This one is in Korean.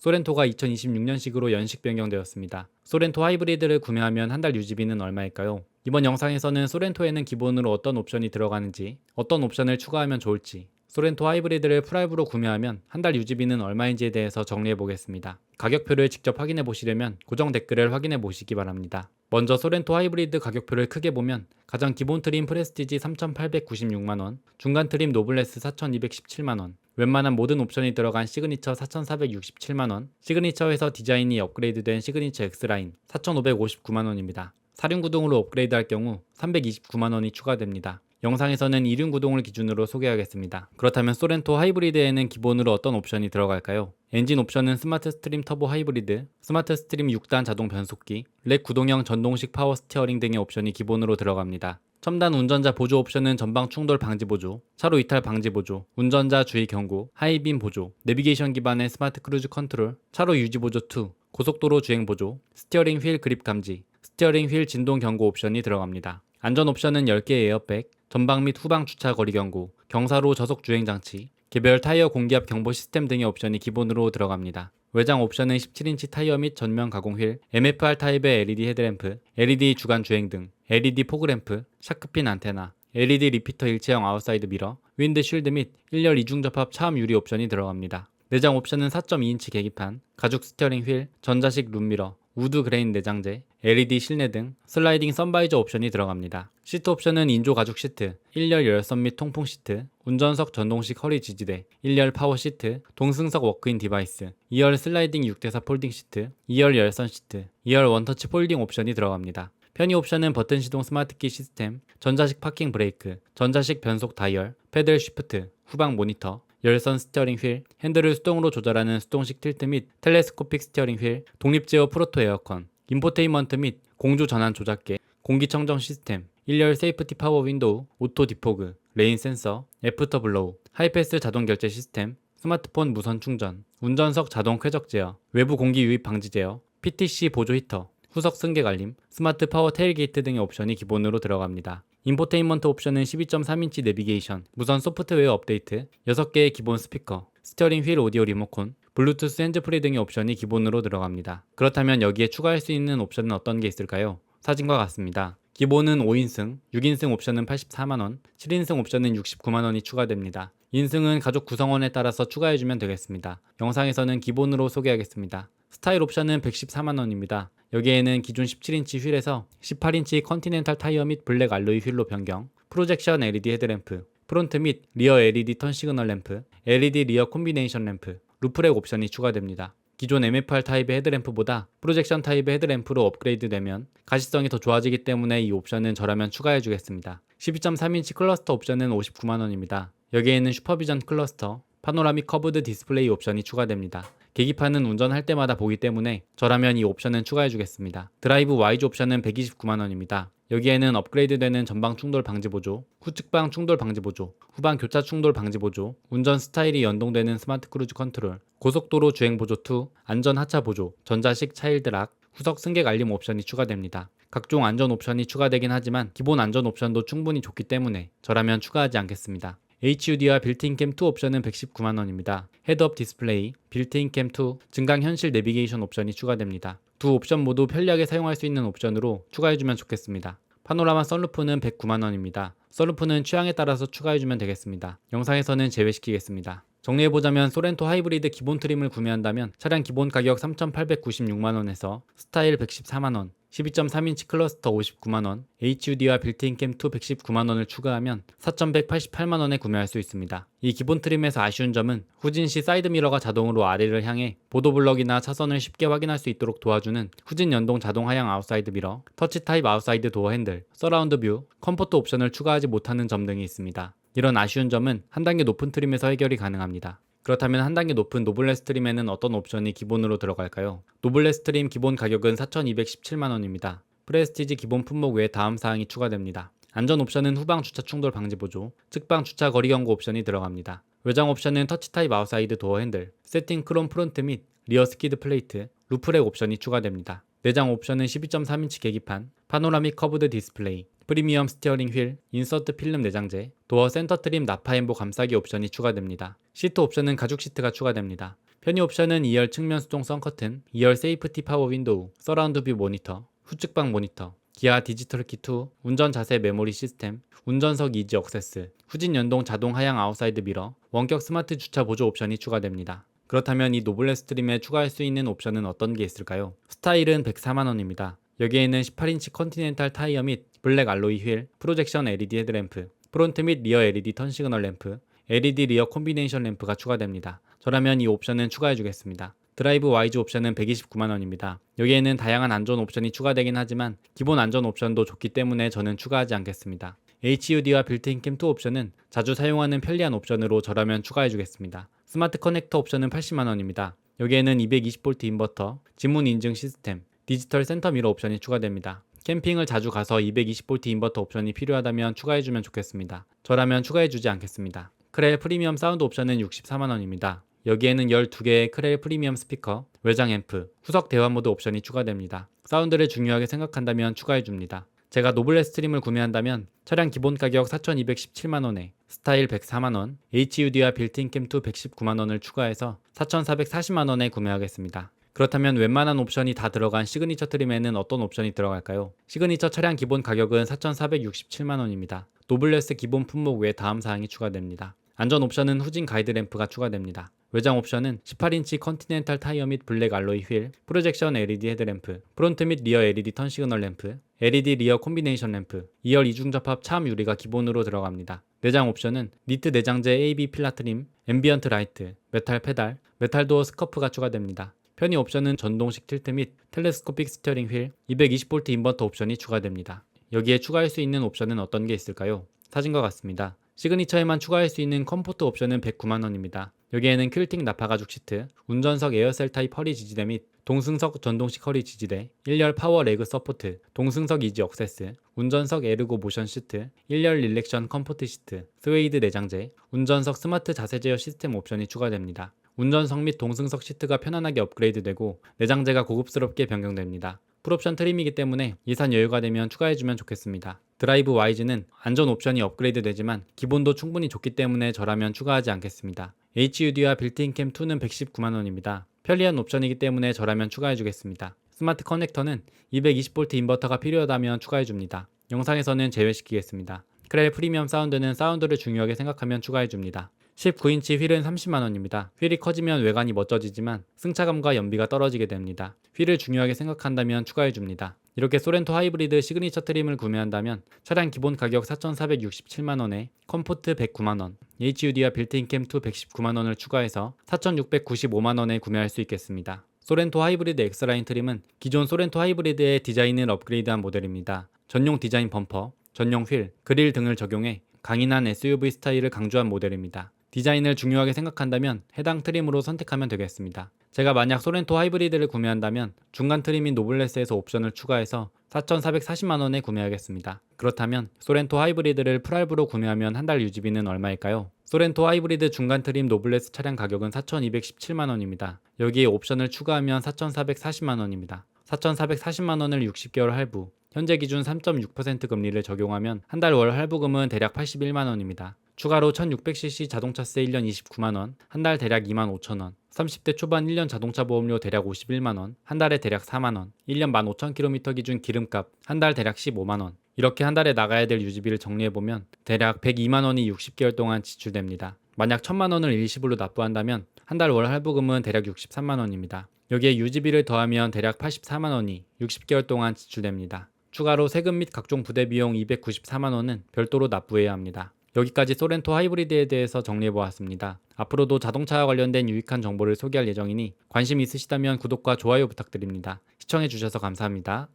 소렌토가 2026년식으로 연식 변경되었습니다. 소렌토 하이브리드를 구매하면 한 달 유지비는 얼마일까요? 이번 영상에서는 소렌토에는 기본으로 어떤 옵션이 들어가는지, 어떤 옵션을 추가하면 좋을지, 소렌토 하이브리드를 프라이브로 구매하면 한 달 유지비는 얼마인지에 대해서 정리해 보겠습니다. 가격표를 직접 확인해 보시려면 고정 댓글을 확인해 보시기 바랍니다. 먼저 소렌토 하이브리드 가격표를 크게 보면 가장 기본 트림 프레스티지 3,896만원, 중간 트림 노블레스 4,217만원, 웬만한 모든 옵션이 들어간 시그니처 4,467만원, 시그니처에서 디자인이 업그레이드된 시그니처 X라인 4,559만원입니다. 사륜구동으로 업그레이드할 경우 329만원이 추가됩니다. 영상에서는 이륜 구동을 기준으로 소개하겠습니다. 그렇다면 소렌토 하이브리드에는 기본으로 어떤 옵션이 들어갈까요? 엔진 옵션은 스마트 스트림 터보 하이브리드, 스마트 스트림 6단 자동 변속기, 렉 구동형 전동식 파워 스티어링 등의 옵션이 기본으로 들어갑니다. 첨단 운전자 보조 옵션은 전방 충돌 방지 보조, 차로 이탈 방지 보조, 운전자 주의 경고, 하이빔 보조, 내비게이션 기반의 스마트 크루즈 컨트롤, 차로 유지 보조 2, 고속도로 주행 보조, 스티어링 휠 그립 감지, 스티어링 휠 진동 경고 옵션이 들어갑니다. 안전 옵션은 10개 에어백, 전방 및 후방 주차 거리 경고, 경사로 저속 주행 장치, 개별 타이어 공기압 경보 시스템 등의 옵션이 기본으로 들어갑니다. 외장 옵션은 17인치 타이어 및 전면 가공 휠, MFR 타입의 LED 헤드램프, LED 주간 주행 등, LED 포그램프, 샤크핀 안테나, LED 리피터 일체형 아웃사이드 미러, 윈드 쉴드 및 1열 이중 접합 차음 유리 옵션이 들어갑니다. 내장 옵션은 4.2인치 계기판, 가죽 스티어링 휠, 전자식 룸미러, 우드 그레인 내장재, LED 실내 등 슬라이딩 선바이저 옵션이 들어갑니다. 시트 옵션은 인조 가죽 시트, 1열 열선 및 통풍 시트, 운전석 전동식 허리 지지대, 1열 파워 시트, 동승석 워크인 디바이스, 2열 슬라이딩 6대4 폴딩 시트, 2열 열선 시트, 2열 원터치 폴딩 옵션이 들어갑니다. 편의 옵션은 버튼 시동 스마트키 시스템, 전자식 파킹 브레이크, 전자식 변속 다이얼, 패들 쉬프트, 후방 모니터, 열선 스티어링 휠, 핸들을 수동으로 조절하는 수동식 틸트 및 텔레스코픽 스티어링 휠, 독립 제어 프로토 에어컨, 인포테인먼트 및 공조 전환 조작계, 공기청정 시스템, 1열 세이프티 파워 윈도우, 오토 디포그, 레인 센서, 애프터 블로우, 하이패스 자동 결제 시스템, 스마트폰 무선 충전, 운전석 자동 쾌적 제어, 외부 공기 유입 방지 제어, PTC 보조 히터, 후석 승객 알림, 스마트 파워 테일게이트 등의 옵션이 기본으로 들어갑니다. 인포테인먼트 옵션은 12.3인치 내비게이션, 무선 소프트웨어 업데이트, 6개의 기본 스피커, 스티어링 휠 오디오 리모컨, 블루투스 핸즈프리 등의 옵션이 기본으로 들어갑니다. 그렇다면 여기에 추가할 수 있는 옵션은 어떤 게 있을까요? 사진과 같습니다. 기본은 5인승, 6인승 옵션은 84만원, 7인승 옵션은 69만원이 추가됩니다. 인승은 가족 구성원에 따라서 추가해주면 되겠습니다. 영상에서는 기본으로 소개하겠습니다. 스타일 옵션은 114만원입니다. 여기에는 기존 17인치 휠에서 18인치 컨티넨탈 타이어 및 블랙 알로이 휠로 변경, 프로젝션 LED 헤드램프, 프론트 및 리어 LED 턴 시그널 램프, LED 리어 콤비네이션 램프, 루프렉 옵션이 추가됩니다. 기존 MFR 타입의 헤드램프보다 프로젝션 타입의 헤드램프로 업그레이드 되면 가시성이 더 좋아지기 때문에 이 옵션은 저라면 추가해 주겠습니다. 12.3인치 클러스터 옵션은 59만원입니다. 여기에는 슈퍼비전 클러스터, 파노라믹 커브드 디스플레이 옵션이 추가됩니다. 계기판은 운전할 때마다 보기 때문에 저라면 이 옵션은 추가해 주겠습니다. 드라이브 와이즈 옵션은 129만원입니다. 여기에는 업그레이드되는 전방 충돌 방지 보조, 후측방 충돌 방지 보조, 후방 교차 충돌 방지 보조, 운전 스타일이 연동되는 스마트 크루즈 컨트롤, 고속도로 주행 보조 2, 안전 하차 보조, 전자식 차일드 락, 후석 승객 알림 옵션이 추가됩니다. 각종 안전 옵션이 추가되긴 하지만 기본 안전 옵션도 충분히 좋기 때문에 저라면 추가하지 않겠습니다. HUD와 빌트인 캠 2 옵션은 119만원입니다. 헤드업 디스플레이, 빌트인 캠 2, 증강 현실 내비게이션 옵션이 추가됩니다. 두 옵션 모두 편리하게 사용할 수 있는 옵션으로 추가해주면 좋겠습니다. 파노라마 썬루프는 109만원입니다. 썬루프는 취향에 따라서 추가해주면 되겠습니다. 영상에서는 제외시키겠습니다. 정리해보자면 소렌토 하이브리드 기본 트림을 구매한다면 차량 기본 가격 3,896만원에서 스타일 114만원, 12.3인치 클러스터 59만원, HUD와 빌트인 캠 2 119만원을 추가하면 4,188만원에 구매할 수 있습니다. 이 기본 트림에서 아쉬운 점은 후진 시 사이드미러가 자동으로 아래를 향해 보도블럭이나 차선을 쉽게 확인할 수 있도록 도와주는 후진 연동 자동 하향 아웃사이드 미러, 터치 타입 아웃사이드 도어 핸들, 서라운드 뷰, 컴포트 옵션을 추가하지 못하는 점 등이 있습니다. 이런 아쉬운 점은 한 단계 높은 트림에서 해결이 가능합니다. 그렇다면 한 단계 높은 노블레스 트림에는 어떤 옵션이 기본으로 들어갈까요? 노블레스 트림 기본 가격은 4,217만원입니다. 프레스티지 기본 품목 외에 다음 사항이 추가됩니다. 안전 옵션은 후방 주차 충돌 방지 보조, 측방 주차 거리 경고 옵션이 들어갑니다. 외장 옵션은 터치 타입 아웃사이드 도어 핸들, 세팅 크롬 프론트 및 리어 스키드 플레이트, 루프렉 옵션이 추가됩니다. 내장 옵션은 12.3인치 계기판, 파노라믹 커브드 디스플레이, 프리미엄 스티어링 휠, 인서트 필름 내장재, 도어 센터 트림 나파 엠보 감싸기 옵션이 추가됩니다. 시트 옵션은 가죽 시트가 추가됩니다. 편의 옵션은 2열 측면 수동 선커튼, 2열 세이프티 파워 윈도우, 서라운드 뷰 모니터, 후측방 모니터, 기아 디지털 키2, 운전 자세 메모리 시스템, 운전석 이지 억세스, 후진 연동 자동 하향 아웃사이드 미러, 원격 스마트 주차 보조 옵션이 추가됩니다. 그렇다면 이 노블레 스트림에 추가할 수 있는 옵션은 어떤 게 있을까요? 스타일은 104만원입니다. 여기에는 18인치 컨티넨탈 타이어 및 블랙 알로이 휠, 프로젝션 LED 헤드램프, 프론트 및 리어 LED 턴 시그널 램프, LED 리어 콤비네이션 램프가 추가됩니다. 저라면 이 옵션은 추가해 주겠습니다. 드라이브 와이즈 옵션은 129만원입니다. 여기에는 다양한 안전 옵션이 추가되긴 하지만 기본 안전 옵션도 좋기 때문에 저는 추가하지 않겠습니다. HUD와 빌트인 캠2 옵션은 자주 사용하는 편리한 옵션으로 저라면 추가해 주겠습니다. 스마트 커넥터 옵션은 80만원입니다. 여기에는 220V 인버터, 지문 인증 시스템, 디지털 센터 미러 옵션이 추가됩니다. 캠핑을 자주 가서 220V 인버터 옵션이 필요하다면 추가해주면 좋겠습니다. 저라면 추가해주지 않겠습니다. 크렐 프리미엄 사운드 옵션은 64만원입니다. 여기에는 12개의 크렐 프리미엄 스피커, 외장 앰프, 후석 대화 모드 옵션이 추가됩니다. 사운드를 중요하게 생각한다면 추가해줍니다. 제가 노블레 스트림을 구매한다면 차량 기본 가격 4,217만원에 스타일 104만원, HUD와 빌트인 캠2 119만원을 추가해서 4,440만원에 구매하겠습니다. 그렇다면 웬만한 옵션이 다 들어간 시그니처 트림에는 어떤 옵션이 들어갈까요? 시그니처 차량 기본 가격은 4,467만원입니다. 노블레스 기본 품목 외 다음 사항이 추가됩니다. 안전 옵션은 후진 가이드 램프가 추가됩니다. 외장 옵션은 18인치 컨티넨탈 타이어 및 블랙 알로이 휠, 프로젝션 LED 헤드램프, 프론트 및 리어 LED 턴 시그널 램프, LED 리어 콤비네이션 램프, 2열 이중 접합 차암 유리가 기본으로 들어갑니다. 내장 옵션은 니트 내장재 AB 필라 트림, 앰비언트 라이트, 메탈 페달, 메탈 도어 스커프가 추가됩니다. 편의 옵션은 전동식 틸트 및 텔레스코픽 스티어링 휠, 220V 인버터 옵션이 추가됩니다. 여기에 추가할 수 있는 옵션은 어떤 게 있을까요? 사진과 같습니다. 시그니처에만 추가할 수 있는 컴포트 옵션은 109만원입니다. 여기에는 퀼팅 나파 가죽 시트, 운전석 에어셀 타입 허리 지지대 및 동승석 전동식 허리 지지대, 1열 파워 레그 서포트, 동승석 이지 억세스, 운전석 에르고 모션 시트, 1열 릴렉션 컴포트 시트, 스웨이드 내장재, 운전석 스마트 자세 제어 시스템 옵션이 추가됩니다. 운전석 및 동승석 시트가 편안하게 업그레이드되고 내장재가 고급스럽게 변경됩니다. 풀옵션 트림이기 때문에 예산 여유가 되면 추가해주면 좋겠습니다. 드라이브 와이즈는 안전 옵션이 업그레이드 되지만 기본도 충분히 좋기 때문에 저라면 추가하지 않겠습니다. HUD와 빌트인 캠 2는 119만원입니다. 편리한 옵션이기 때문에 저라면 추가해주겠습니다. 스마트 커넥터는 220V 인버터가 필요하다면 추가해줍니다. 영상에서는 제외시키겠습니다. 크렐 프리미엄 사운드는 사운드를 중요하게 생각하면 추가해줍니다. 19인치 휠은 30만원입니다. 휠이 커지면 외관이 멋져지지만 승차감과 연비가 떨어지게 됩니다. 휠을 중요하게 생각한다면 추가해줍니다. 이렇게 소렌토 하이브리드 시그니처 트림을 구매한다면 차량 기본 가격 4,467만원에 컴포트 109만원, HUD와 빌트인 캠2 119만원을 추가해서 4,695만원에 구매할 수 있겠습니다. 소렌토 하이브리드 엑스라인 트림은 기존 소렌토 하이브리드의 디자인을 업그레이드한 모델입니다. 전용 디자인 범퍼, 전용 휠, 그릴 등을 적용해 강인한 SUV 스타일을 강조한 모델입니다. 디자인을 중요하게 생각한다면 해당 트림으로 선택하면 되겠습니다. 제가 만약 소렌토 하이브리드를 구매한다면 중간 트림인 노블레스에서 옵션을 추가해서 4,440만원에 구매하겠습니다. 그렇다면 소렌토 하이브리드를 풀할부로 구매하면 한 달 유지비는 얼마일까요? 소렌토 하이브리드 중간 트림 노블레스 차량 가격은 4,217만원입니다. 여기에 옵션을 추가하면 4,440만원입니다. 4,440만원을 60개월 할부, 현재 기준 3.6% 금리를 적용하면 한 달 월 할부금은 대략 81만원입니다. 추가로 1600cc 자동차세 1년 29만원, 한 달 대략 2만 5천원, 30대 초반 1년 자동차 보험료 대략 51만원, 한 달에 대략 4만원, 1년 15,000km 기준 기름값, 한 달 대략 15만원. 이렇게 한 달에 나가야 될 유지비를 정리해보면 대략 102만원이 60개월 동안 지출됩니다. 만약 1000만원을 일시불로 납부한다면 한 달 월 할부금은 대략 63만원입니다. 여기에 유지비를 더하면 대략 84만원이 60개월 동안 지출됩니다. 추가로 세금 및 각종 부대 비용 294만원은 별도로 납부해야 합니다. 여기까지 소렌토 하이브리드에 대해서 정리해 보았습니다. 앞으로도 자동차와 관련된 유익한 정보를 소개할 예정이니 관심 있으시다면 구독과 좋아요 부탁드립니다. 시청해 주셔서 감사합니다.